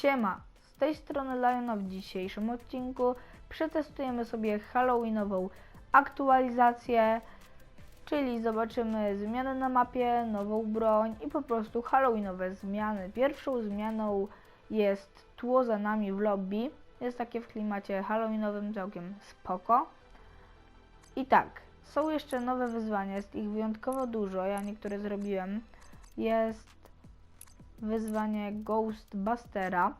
Siema, z tej strony Liona w dzisiejszym odcinku przetestujemy sobie Halloweenową aktualizację, czyli zobaczymy zmiany na mapie, nową broń i po prostu Halloweenowe zmiany. Pierwszą zmianą jest tło za nami w lobby, jest takie w klimacie Halloweenowym całkiem spoko. I tak, są jeszcze nowe wyzwania, jest ich wyjątkowo dużo, ja niektóre zrobiłem. Jest wyzwanie Ghostbustera.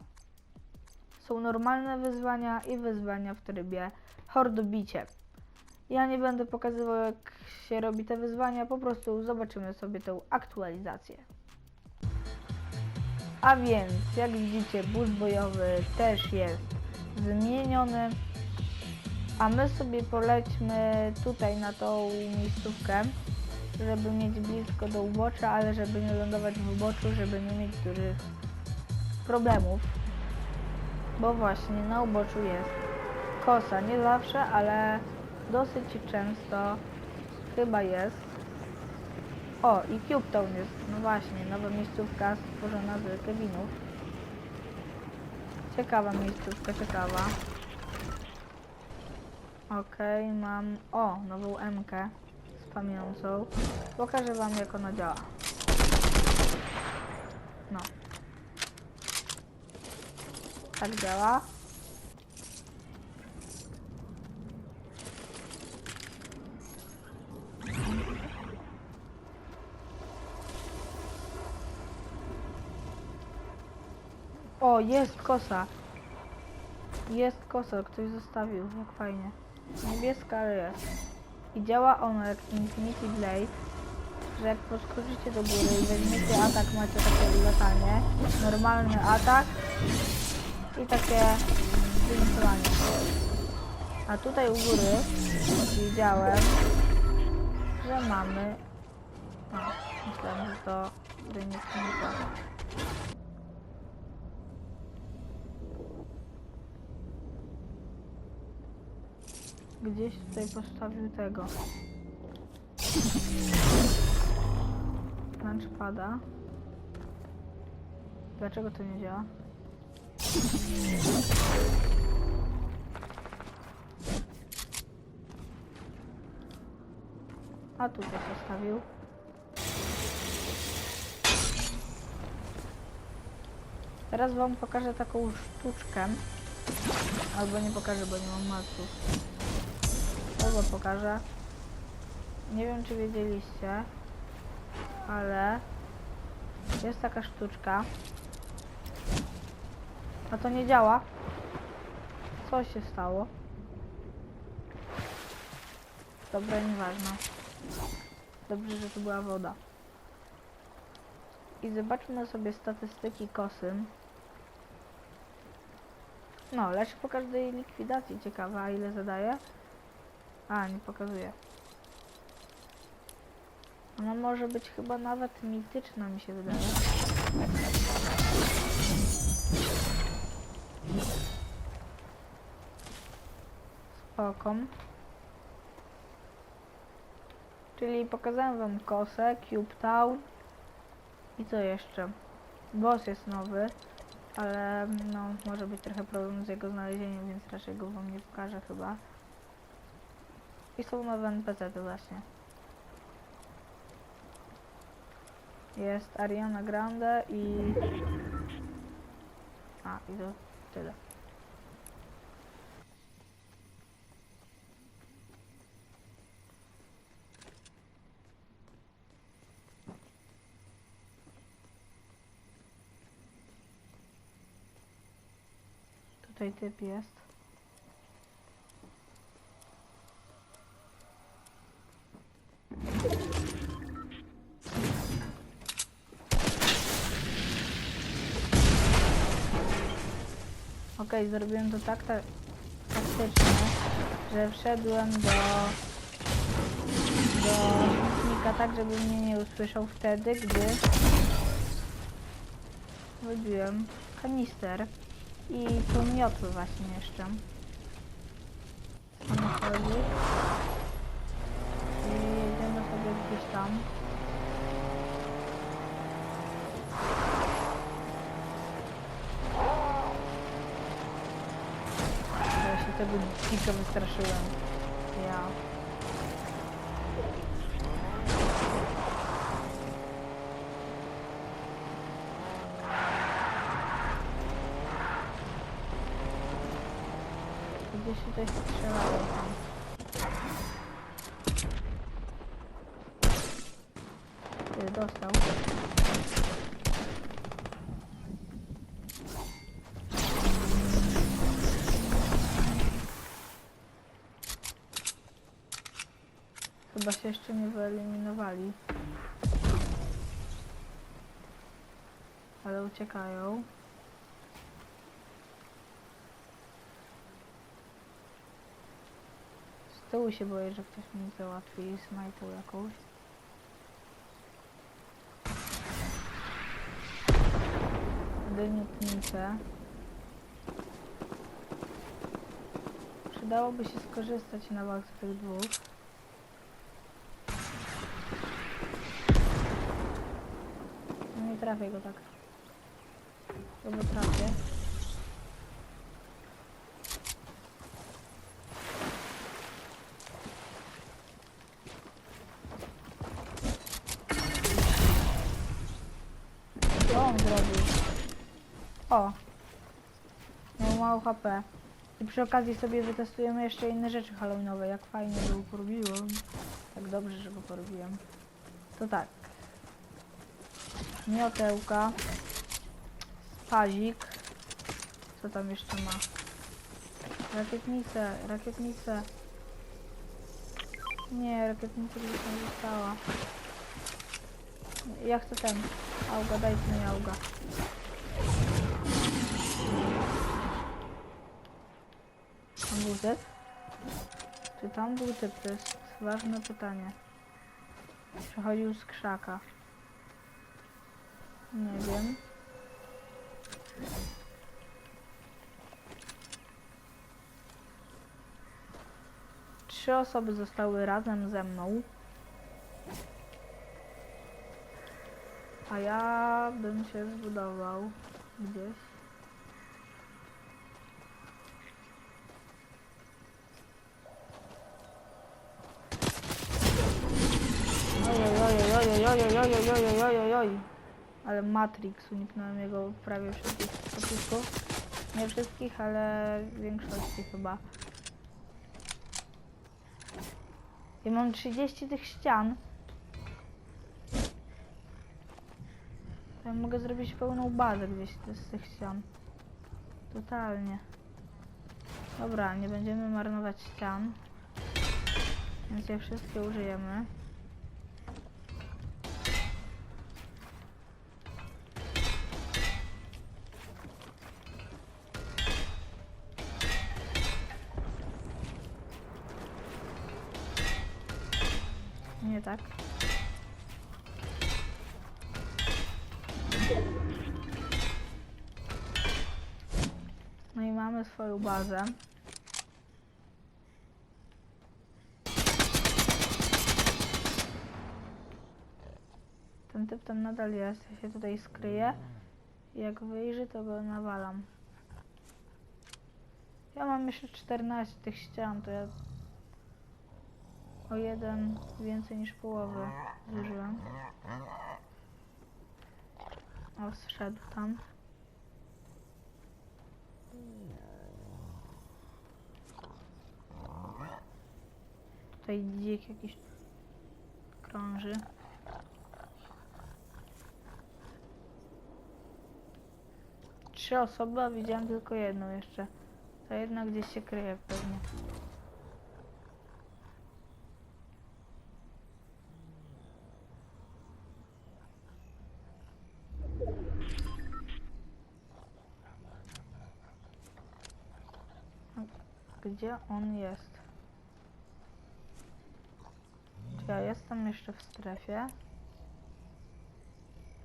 Są normalne wyzwania i wyzwania w trybie hordobicie. Ja nie będę pokazywał jak się robi te wyzwania, po prostu zobaczymy sobie tą aktualizację. A więc, jak widzicie, bus bojowy też jest zmieniony. A my sobie polećmy tutaj na tą miejscówkę, żeby mieć blisko do ubocza, ale żeby nie lądować w uboczu, żeby nie mieć dużych problemów. Bo właśnie na uboczu jest kosa. Nie zawsze, ale dosyć często chyba jest. O, i Cube Town jest, no właśnie, nowa miejscówka stworzona z Kevinów. Ciekawa miejscówka, ciekawa. Okej, mam, o, nową MK z pamiącą. Pokażę wam jak ona działa. No. Tak działa. O, jest kosa. Jest kosa, ktoś zostawił, jak fajnie. Niebieska, ale jest. I działa ona jak Infinity Blade, że jak podskoczycie do góry i weźmiecie atak, macie takie latanie, normalny atak i takie zwiększanie. A tutaj u góry widziałem, że mamy... O, myślałem, że to tutaj nic nie. Gdzieś tutaj postawił tego. Launchpada. Dlaczego to nie działa? A tutaj postawił. Teraz wam pokażę taką sztuczkę. Albo nie pokażę, bo nie mam maców. Albo pokażę. Nie wiem, czy wiedzieliście, ale jest taka sztuczka. A to nie działa. Co się stało? Dobra, nieważne. Dobrze, że to była woda. I zobaczmy sobie statystyki kosy. No, leczy po każdej likwidacji. Ciekawa, ile zadaje? A, nie pokazuje. Ona może być chyba nawet mityczna, mi się wydaje. Spoko. Czyli pokazałem wam kosę, Cube Town i co jeszcze? Boss jest nowy, ale no może być trochę problem z jego znalezieniem, więc raczej go wam nie pokażę chyba. I są nowe NPC właśnie. Jest Ariana Grande i... A, i to tyle. Tutaj typ jest. Okej, zrobiłem to tak ta taktycznie, że wszedłem do do śmietnika tak, żeby mnie nie usłyszał wtedy, gdy wybiłem kanister i tu miotły właśnie jeszcze. Samochodzik. I jedziemy sobie gdzieś tam. Tego dzika wystraszyłem. Ja. Gdzieś tutaj strzelało dostał. Chyba się jeszcze nie wyeliminowali. Ale uciekają. Z tyłu się boję, że ktoś mi załatwi smajtą jakąś. Dyniutnicę. Przydałoby się skorzystać na walce tych dwóch. No nie trafię go tak. Chyba trafię. Co on zrobił? O! Miał mało HP. I przy okazji sobie wytestujemy jeszcze inne rzeczy halloweenowe. Jak fajnie, go porobiłem. Tak dobrze, że go porobiłem. To tak. Miotełka. Spazik. Co tam jeszcze ma? Rakietnice, rakietnice. Nie, rakietnica gdzieś tam została. Ja chcę ten. Auga, dajcie mi auga. Tam był typ? Czy tam był typ? To jest ważne pytanie. Przechodził z krzaka. Nie wiem. Trzy osoby zostały razem ze mną. A ja bym się zbudował gdzieś. Ojej, ojej, ojej, ojej, ojej, ojej, ojej, ojej. Ale Matrix, uniknąłem jego prawie wszystkich pocisków. Nie wszystkich, ale większości chyba. Ja mam 30 tych ścian. Ja mogę zrobić pełną bazę gdzieś z tych ścian. Totalnie. Dobra, nie będziemy marnować ścian. Więc je wszystkie użyjemy. Nie tak. No i mamy swoją bazę. Ten typ tam nadal jest. Ja się tutaj skryję. I jak wyjrzy, to go nawalam. Ja mam jeszcze 14 tych ścian, to ja o jeden więcej niż połowę zużyłem. O, zszedł tam. Tutaj dzik jakiś krąży. Trzy osoby, a widziałem tylko jedną jeszcze. Ta jedna gdzieś się kryje pewnie. Gdzie on jest? Czy ja jestem jeszcze w strefie?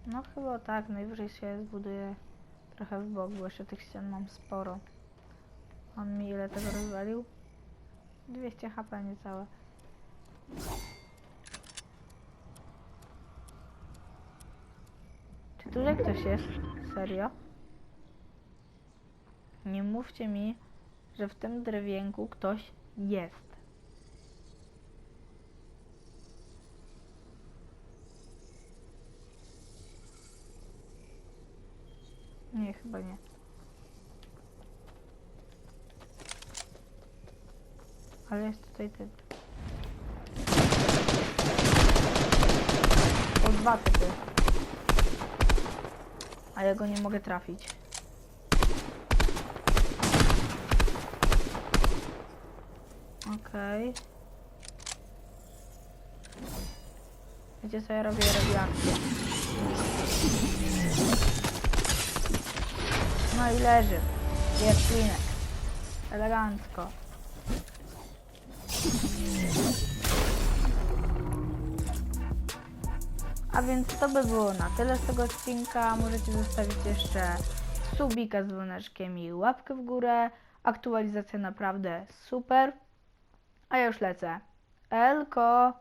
No chyba tak, najwyżej się zbuduję trochę w bok, bo jeszcze tych ścian mam sporo. On mi ile tego rozwalił? 200 HP niecałe. Czy tutaj ktoś jest? Serio? Nie mówcie mi, że w tym drewienku ktoś jest. Nie, chyba nie. Ale jest tutaj typ. O dwa typy. A ja go nie mogę trafić. Okej. Wiecie co ja robię? Akcję. No i leży. Jest klinek. Elegancko. A więc to by było na tyle z tego odcinka. Możecie zostawić jeszcze subika z dzwoneczkiem i łapkę w górę. Aktualizacja naprawdę super. A ja już lecę. Elko!